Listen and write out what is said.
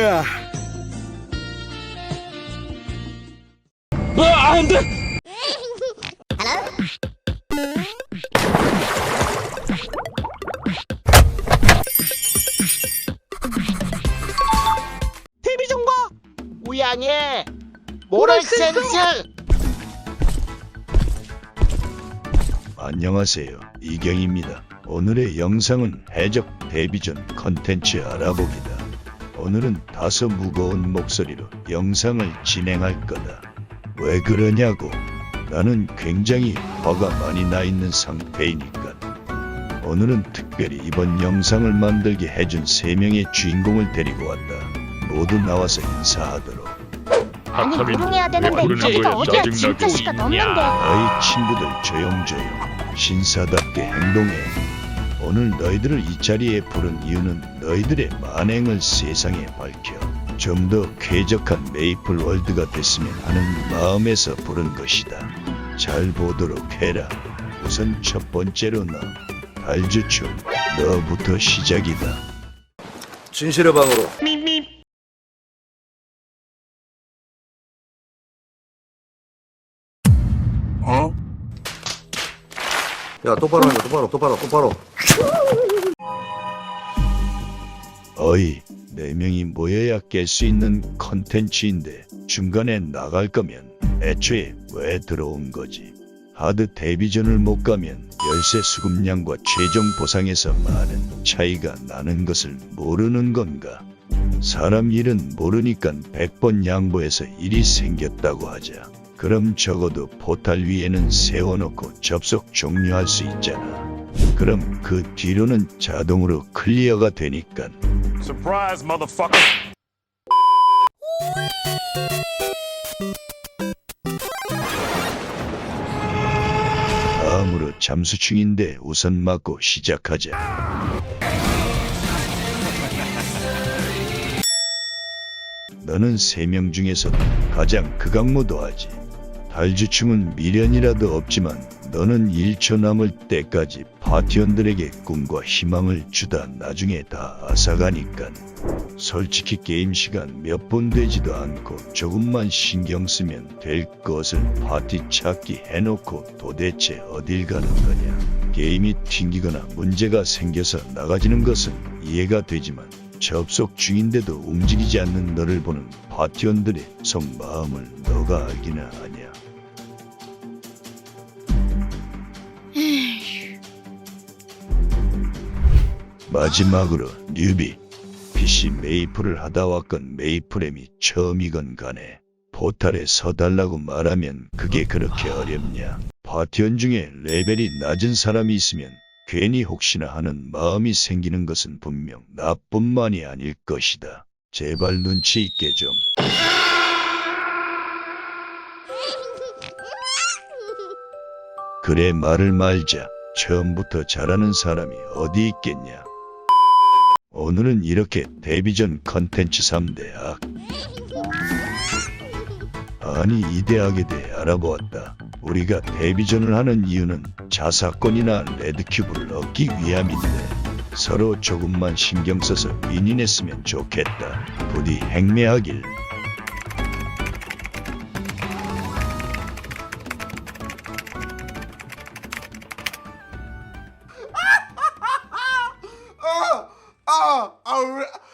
으아. 아, 안 돼! 데뷔종과 우양의 모럴 센스 안녕하세요. 이경입니다. 오늘의 영상은 해적 데뷔전 컨텐츠 알아보기다. 오늘은 다소 무거운 목소리로 영상을 진행할 거다. 왜 그러냐고? 나는 굉장히 화가 많이 나 있는 상태이니까. 오늘은 특별히 이번 영상을 만들게 해준 세 명의 주인공을 데리고 왔다. 모두 나와서 인사하도록. 아니 무릉해야 되는데 저기가 어디야 진짜 시간 없는데 어이 친구들 조용조용 신사답게 행동해 오늘 너희들을 이 자리에 부른 이유는 너희들의 만행을 세상에 밝혀 좀 더 쾌적한 메이플 월드가 됐으면 하는 마음에서 부른 것이다 잘 보도록 해라 우선 첫 번째로 너 달주춤 너부터 시작이다 진실의 방으로. 어? 야 똑바로 하자 똑바로 똑바로 똑바로. 어이, 네 명이 모여야 깰 수 있는 컨텐츠인데 중간에 나갈 거면 애초에 왜 들어온 거지? 하드 데뷔전을 못 가면 열쇠 수급량과 최종 보상에서 많은 차이가 나는 것을 모르는 건가? 사람 일은 모르니까 100번 양보해서 일이 생겼다고 하자. 그럼 적어도 포탈 위에는 세워놓고 접속 종료할 수 있잖아. 그럼 그 뒤로는 자동으로 클리어가 되니까 Surprise, motherfucker! 다음으로 잠수 중인데 우선 맞고 시작하자. 너는 세 명 중에서 가장 극악무도하지. 달주충은 미련이라도 없지만 너는 1초 남을 때까지 파티원들에게 꿈과 희망을 주다 나중에 다 앗아가니깐. 솔직히 게임 시간 몇분 되지도 않고 조금만 신경 쓰면 될 것을 파티 찾기 해놓고 도대체 어딜 가는 거냐. 게임이 튕기거나 문제가 생겨서 나가지는 것은 이해가 되지만 접속 중인데도 움직이지 않는 너를 보는 파티원들의 속마음을 너가 알기나 하냐. 마지막으로 뉴비 PC 메이플을 하다 왔건 메이플엠이 처음이건 간에 포탈에 서달라고 말하면 그게 그렇게 어렵냐 파티원 중에 레벨이 낮은 사람이 있으면 괜히 혹시나 하는 마음이 생기는 것은 분명 나뿐만이 아닐 것이다. 제발 눈치 있게 좀. 그래 말을 말자. 처음부터 잘하는 사람이 어디 있겠냐? 오늘은 이렇게 데뷔전 컨텐츠 3대 악. 아니 이 대학에 대해 알아보았다 우리가 데뷔전을 하는 이유는 자사건이나 레드큐브를 얻기 위함인데 서로 조금만 신경 써서 윈윈했으면 좋겠다. 부디 행매하길